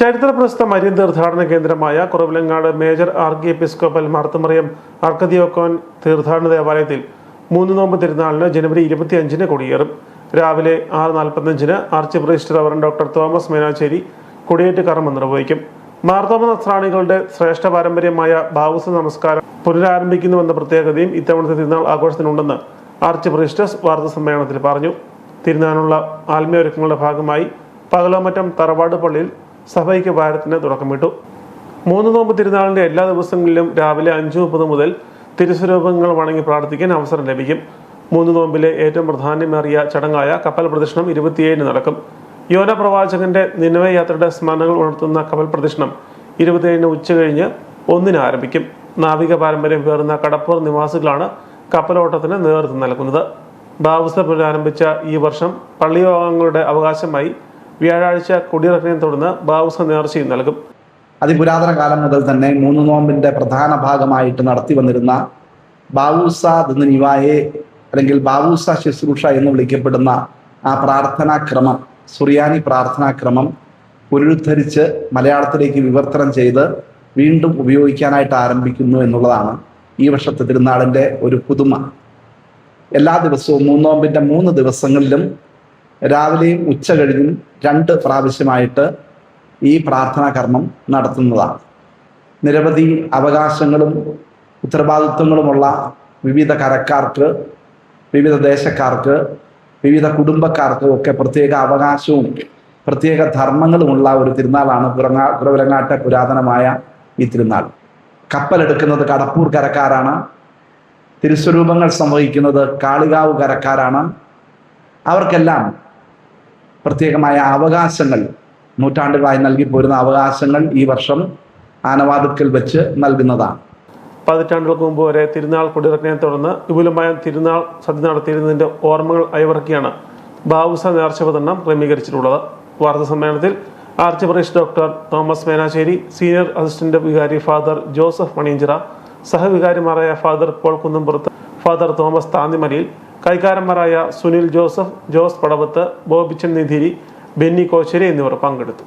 ചരിത്ര പ്രസിദ്ധ തീർത്ഥാടന കേന്ദ്രമായ Kuravilangad major archiepiscopal Marthamariam അർക്കദിയോക്കോൻ തീർത്ഥാടന ദേവാലയത്തിൽ മൂന്ന് നോമ്പ് തിരുനാളിന് ജനുവരി ഇരുപത്തിയഞ്ചിന് കൊടിയേറും. രാവിലെ ആറ് നാൽപ്പത്തഞ്ചിന് arch priest reverend doctor Thomas Menassery കൊടിയേറ്റ് കർമ്മം നിർവഹിക്കും. മാർത്തോമ നസ്രാണികളുടെ ശ്രേഷ്ഠ പാരമ്പര്യമായ ഭാവുസ നമസ്കാരം പുനരാരംഭിക്കുന്നുവെന്ന പ്രത്യേകതയും ഇത്തവണത്തെ തിരുനാൾ ആഘോഷത്തിനുണ്ടെന്ന് ആർച്ച് പ്രീസ്റ്റസ് വാർത്താ സമ്മേളനത്തിൽ പറഞ്ഞു. തിരുനാളിനുള്ള ആത്മീയ ഒരുക്കങ്ങളുടെ ഭാഗമായി പകലോമറ്റം തറവാട് പള്ളിയിൽ സഭയ്ക്ക് വാരത്തിന് തുടക്കമിട്ടു മൂന്ന് നോമ്പ് തിരുനാളിന്റെ എല്ലാ ദിവസങ്ങളിലും രാവിലെ അഞ്ചു മുപ്പത് മുതൽ തിരുസ്വരൂപങ്ങൾ വണങ്ങി പ്രാർത്ഥിക്കാൻ അവസരം ലഭിക്കും. മൂന്ന് നോമ്പിലെ ഏറ്റവും പ്രാധാന്യമേറിയ ചടങ്ങായ കപ്പൽ പ്രദക്ഷിണം ഇരുപത്തിയേഴിന് നടക്കും. യോന പ്രവാചകന്റെ നിലവ യാത്രയുടെ സ്മരണകൾ ഉണർത്തുന്ന കപ്പൽ പ്രദക്ഷിണം ഇരുപത്തിയേഴിന് ഉച്ച കഴിഞ്ഞ് ഒന്നിന് ആരംഭിക്കും. നാവിക പാരമ്പര്യം പേറുന്ന കടപ്പൂർ നിവാസികളാണ് കപ്പലോട്ടത്തിന് നേതൃത്വം നൽകുന്നത്. ബാവുസ പുനരാരംഭിച്ച ഈ വർഷം പള്ളിയോഗങ്ങളുടെ അവകാശമായി വ്യാഴാഴ്ച കൊടിയിറക്കിനെ തുടർന്ന് ബാവുസ നേർച്ചയും നൽകും. അതിപുരാതന കാലം മുതൽ തന്നെ മൂന്ന് നോമ്പിന്റെ പ്രധാന ഭാഗമായിട്ട് നടത്തി വന്നിരുന്ന ബാവൂസ ദിവായെ അല്ലെങ്കിൽ ബാവൂസ ശുശ്രൂഷ എന്ന് വിളിക്കപ്പെടുന്ന ആ പ്രാർത്ഥനാക്രമം സുറിയാനി പ്രാർത്ഥനാക്രമം പുനരുദ്ധരിച്ച് മലയാളത്തിലേക്ക് വിവർത്തനം ചെയ്ത് വീണ്ടും ഉപയോഗിക്കാനായിട്ട് ആരംഭിക്കുന്നു എന്നുള്ളതാണ് ഈ വർഷത്തെ തിരുനാളിന്റെ ഒരു പുതുമ. എല്ലാ ദിവസവും മൂന്നോമ്പിന്റെ മൂന്ന് ദിവസങ്ങളിലും രാവിലെയും ഉച്ച കഴിഞ്ഞും രണ്ട് പ്രാവശ്യമായിട്ട് ഈ പ്രാർത്ഥനാ കർമ്മം നടത്തുന്നതാണ്. നിരവധി അവകാശങ്ങളും ഉത്തരവാദിത്വങ്ങളുമുള്ള വിവിധ കരക്കാർക്ക് വിവിധ ദേശക്കാർക്ക് വിവിധ കുടുംബക്കാർക്ക് ഒക്കെ പ്രത്യേക അവകാശവും പ്രത്യേക ധർമ്മങ്ങളുമുള്ള ഒരു തിരുനാളാണ് പുറങ്ങാ പുറവിലങ്ങാട്ടെ പുരാതനമായ ഈ തിരുനാൾ. കപ്പലെടുക്കുന്നത് കടപ്പൂർ കരക്കാരാണ്. തിരുസ്വരൂപങ്ങൾ സംവഹിക്കുന്നത് കാളികാവ് കരക്കാരാണ്. അവർക്കെല്ലാം പ്രത്യേകമായ അവകാശങ്ങൾ. നൂറ്റാണ്ടുകളായി നൽകി പോരുന്ന അവകാശങ്ങൾ ഈ വർഷം ആനവാതുക്കൽ വെച്ച് നൽകുന്നതാണ്. പതിറ്റാണ്ടുകൾക്ക് മുമ്പ് വരെ തിരുനാൾ കൊടിയിറക്കിനെ തുടർന്ന് വിപുലമായ തിരുനാൾ സദ്യ നടത്തിയിരുന്നതിന്റെ ഓർമ്മകൾ അയവിറക്കിയാണ് ബാവുസ നേർച്ച ക്രമീകരിച്ചിട്ടുള്ളത്. വാർത്താ സമ്മേളനത്തിൽ arch Pradesh doctor Thomas Menassery senior assistant വികാരി father Joseph Maniyanchira സഹവികാരിമാരായ father Paul Kunnampurathu father Thomas Thannimalayil കൈക്കാരന്മാരായ Sunil Joseph Jose Padavathu Bobichan Nidhiri Benny Kosari എന്നിവർ പങ്കെടുത്തു.